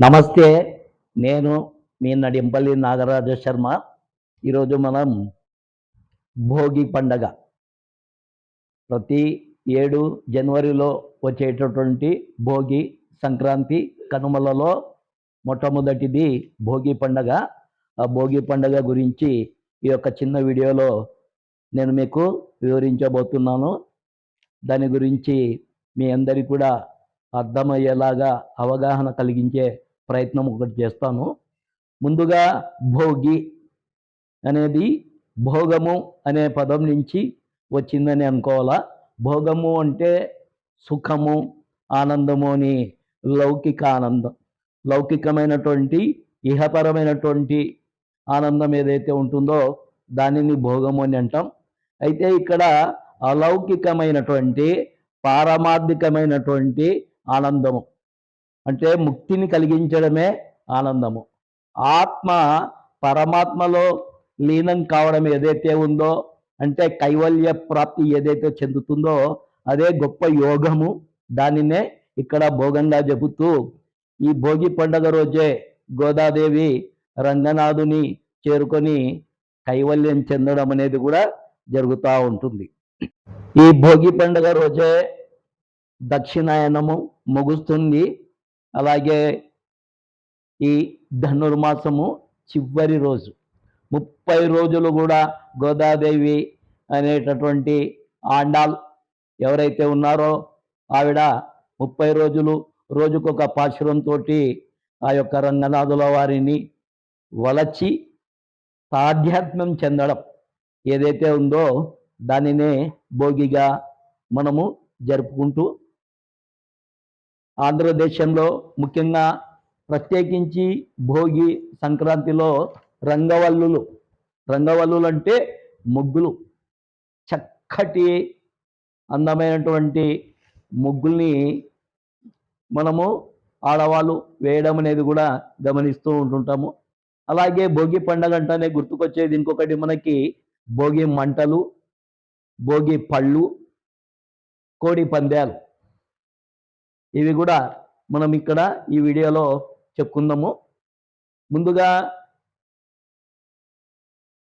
నమస్తే నేను మీ నడింపల్లి నాగరాజ శర్మ. ఈరోజు మనం భోగి పండగ. ప్రతి ఏడు జనవరిలో వచ్చేటటువంటి భోగి సంక్రాంతి కనుమలలో మొట్టమొదటిది భోగి పండగ. ఆ భోగి పండగ గురించి ఈ యొక్క చిన్న వీడియోలో నేను మీకు వివరించబోతున్నాను. దాని గురించి మీ అందరికీ కూడా అర్థమయ్యేలాగా అవగాహన కలిగించే ప్రయత్నం ఒకటి చేస్తాను. ముందుగా భోగి అనేది భోగము అనే పదం నుంచి వచ్చిందని అనుకోవాలా? భోగము అంటే సుఖము ఆనందము అని లౌకిక ఆనందం. లౌకికమైనటువంటి ఇహపరమైనటువంటి ఆనందం ఏదైతే ఉంటుందో దానిని భోగము అని అంటాం. అయితే ఇక్కడ అలౌకికమైనటువంటి పారమార్థికమైనటువంటి ఆనందము. అంటే ముక్తిని కలిగించడమే ఆనందము. ఆత్మ పరమాత్మలో లీనం కావడం ఏదైతే ఉందో అంటే కైవల్య ప్రాప్తి ఏదైతే చెందుతుందో అదే గొప్ప యోగము. దానినే ఇక్కడ భోగంగా చెబుతూ ఈ భోగి పండుగ రోజే గోదాదేవి రంగనాథుని చేరుకొని కైవల్యం చెందడం అనేది కూడా జరుగుతూ ఉంటుంది. ఈ భోగి పండుగ రోజే దక్షిణాయనము ముగుస్తుంది. అలాగే ఈ ధనుర్మాసము చివరి రోజు. ముప్పై రోజులు కూడా గోదాదేవి అనేటటువంటి ఆండాల్ ఎవరైతే ఉన్నారో ఆవిడ ముప్పై రోజులు రోజుకొక పాశురంతో ఆ యొక్క రంగనాథుల వారిని వలచి తాధ్యాత్మ్యం చెందడం ఏదైతే ఉందో దానినే భోగిగా మనము జరుపుకుంటూ ఆంధ్రదేశంలో ముఖ్యంగా ప్రత్యేకించి భోగి సంక్రాంతిలో రంగవల్లులు. రంగవల్లులు అంటే ముగ్గులు. చక్కటి అందమైనటువంటి ముగ్గుల్ని మనము ఆడవాళ్ళు వేయడం అనేది కూడా గమనిస్తూ ఉంటుంటాము. అలాగే భోగి పండగ అంటేనే గుర్తుకొచ్చేది ఇంకొకటి మనకి భోగి మంటలు భోగి పళ్ళు కోడి పందాలు. ఇవి కూడా మనం ఇక్కడ ఈ వీడియోలో చెప్పుకుందాము. ముందుగా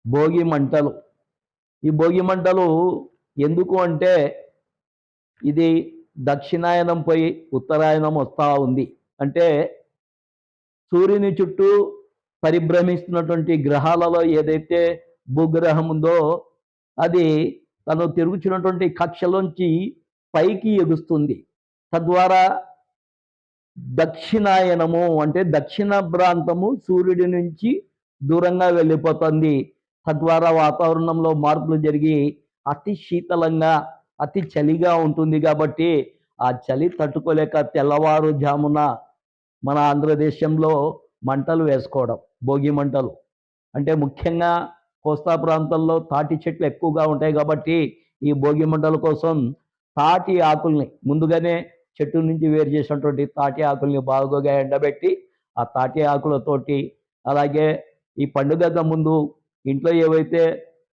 భోగి మంటలు. ఈ భోగి మంటలు ఎందుకు అంటే ఇది దక్షిణాయనం పోయి ఉత్తరాయణం వస్తూ ఉంది. అంటే సూర్యుని చుట్టూ పరిభ్రమిస్తున్నటువంటి గ్రహాలలో ఏదైతే భూగ్రహం ఉందో అది తను తిరుగుచున్నటువంటి కక్షలోంచి పైకి ఎగుస్తుంది. తద్వారా దక్షిణాయనము అంటే దక్షిణ ప్రాంతము సూర్యుడి నుంచి దూరంగా వెళ్ళిపోతుంది. తద్వారా వాతావరణంలో మార్పులు జరిగి అతి శీతలంగా అతి చలిగా ఉంటుంది కాబట్టి ఆ చలి తట్టుకోలేక తెల్లవారుజామున మన ఆంధ్రదేశంలో మంటలు వేసుకోవడం భోగి మంటలు. అంటే ముఖ్యంగా కోస్తా ప్రాంతాల్లో తాటి చెట్లు ఎక్కువగా ఉంటాయి కాబట్టి ఈ భోగి మంటల కోసం తాటి ఆకుల్ని ముందుగానే చెట్టు నుంచి వేరు చేసినటువంటి తాటి ఆకుల్ని బాగుగా ఎండబెట్టి ఆ తాటి ఆకులతోటి అలాగే ఈ పండుగ ముందు ఇంట్లో ఏవైతే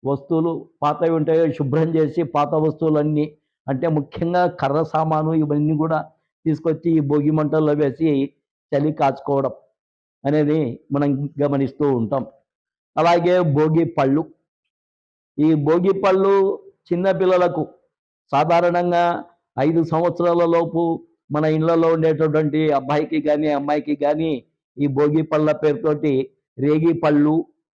వస్తువులు పాతవి ఉంటాయో శుభ్రం చేసి పాత వస్తువులన్నీ అంటే ముఖ్యంగా కర్ర సామాను ఇవన్నీ కూడా తీసుకొచ్చి ఈ భోగి మంటల్లో వేసి చలి కాచుకోవడం అనేది మనం గమనిస్తూ ఉంటాం. అలాగే భోగి పళ్ళు. ఈ భోగి పళ్ళు చిన్నపిల్లలకు సాధారణంగా ఐదు సంవత్సరాల లోపు మన ఇళ్ళలో ఉండేటటువంటి అబ్బాయికి కానీ అమ్మాయికి కానీ ఈ భోగి పళ్ళ పేరుతోటి రేగి పళ్ళు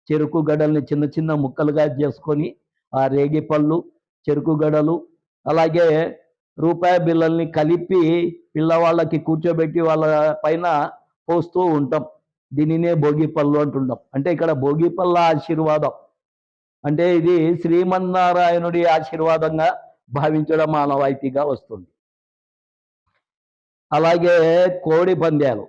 చెరుకు గడల్ని చిన్న చిన్న ముక్కలుగా చేసుకొని ఆ రేగి పళ్ళు చెరుకు గడలు అలాగే రూపాయి బిళ్ళల్ని కలిపి పిల్లవాళ్ళకి కూర్చోబెట్టి వాళ్ళ పైన పోస్తూ ఉంటాం. దీనినే భోగి పళ్ళు అంటుంటాం అంటే ఇక్కడ భోగి పళ్ళ ఆశీర్వాదం. అంటే ఇది శ్రీమన్నారాయణుడి ఆశీర్వాదంగా భావించడం మానవాయితీగా వస్తుంది. అలాగే కోడి పందాలు.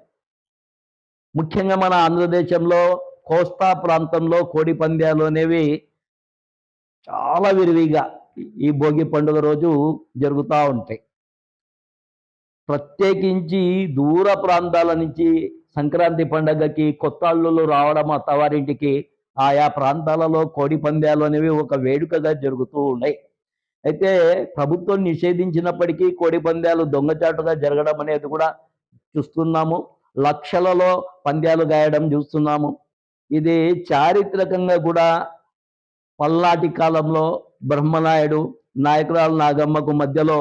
ముఖ్యంగా మన ఆంధ్రదేశంలో కోస్తా ప్రాంతంలో కోడి పందాలు అనేవి చాలా విరివిగా ఈ భోగి పండుగ రోజు జరుగుతూ ఉంటాయి. ప్రత్యేకించి దూర ప్రాంతాల నుంచి సంక్రాంతి పండగకి కొత్త అల్లులు రావడం అత్తవారింటికి ఆయా ప్రాంతాలలో కోడి పందాలు అనేవి ఒక వేడుకగా జరుగుతూ ఉన్నాయి. అయితే ప్రభుత్వం నిషేధించినప్పటికీ కోడి పందాలు దొంగచాటుగా జరగడం అనేది కూడా చూస్తున్నాము. లక్షలలో పంద్యాలు గాయడం చూస్తున్నాము. ఇది చారిత్రకంగా కూడా పల్నాటి కాలంలో బ్రహ్మనాయుడు నాయకురాలు నాగమ్మకు మధ్యలో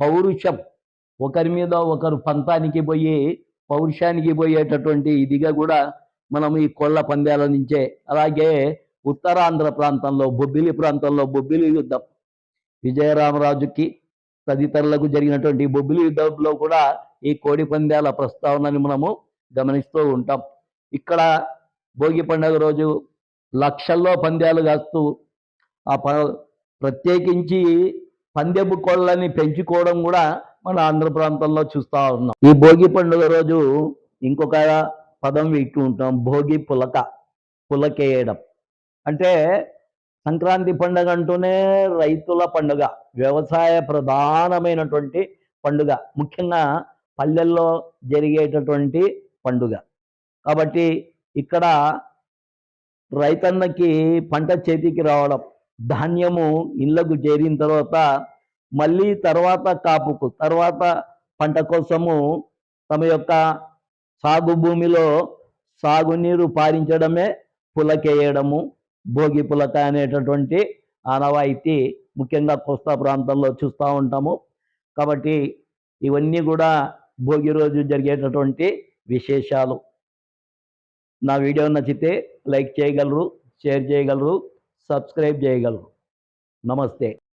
పౌరుషం. ఒకరి మీద ఒకరు పంతానికి పోయి పౌరుషానికి పోయేటటువంటి ఇదిగా కూడా మనం ఈ కోళ్ళ పందాల నుంచే అలాగే ఉత్తరాంధ్ర ప్రాంతంలో బొబ్బిలి ప్రాంతంలో బొబ్బిలి యుద్ధం. విజయరామరాజుకి తదితరులకు జరిగినటువంటి బొబ్బిలి యుద్ధంలో కూడా ఈ కోడి పందాల ప్రస్తావనని మనము గమనిస్తూ ఉంటాం. ఇక్కడ భోగి పండుగ రోజు లక్షల్లో పందాలు కాస్తూ ఆ ప ప్రత్యేకించి పందెపు కోళ్ళని పెంచుకోవడం కూడా మన ఆంధ్ర ప్రాంతంలో చూస్తూ ఉన్నాం. ఈ భోగి పండుగ రోజు ఇంకొక పదం వింటూ ఉంటాం. భోగి పులక పులకేయడం. అంటే సంక్రాంతి పండుగ అంటూనే రైతుల పండుగ వ్యవసాయ ప్రధానమైనటువంటి పండుగ ముఖ్యంగా పల్లెల్లో జరిగేటటువంటి పండుగ. కాబట్టి ఇక్కడ రైతన్నకి పంట చేతికి రావడం ధాన్యము ఇళ్ళకు చేరిన తర్వాత మళ్ళీ తర్వాత కాపుకు తర్వాత పంట కోసము తమ యొక్క సాగు భూమిలో సాగునీరు పారించడమే పులకేయడము భోగి పులక అనేటటువంటి ఆనవాయితీ ముఖ్యంగా కోస్తా ప్రాంతంలో చూస్తూ ఉంటాము. కాబట్టి ఇవన్నీ కూడా భోగి రోజు జరిగేటటువంటి విశేషాలు. నా వీడియో నచ్చితే లైక్ చేయగలరు షేర్ చేయగలరు సబ్స్క్రైబ్ చేయగలరు. నమస్తే.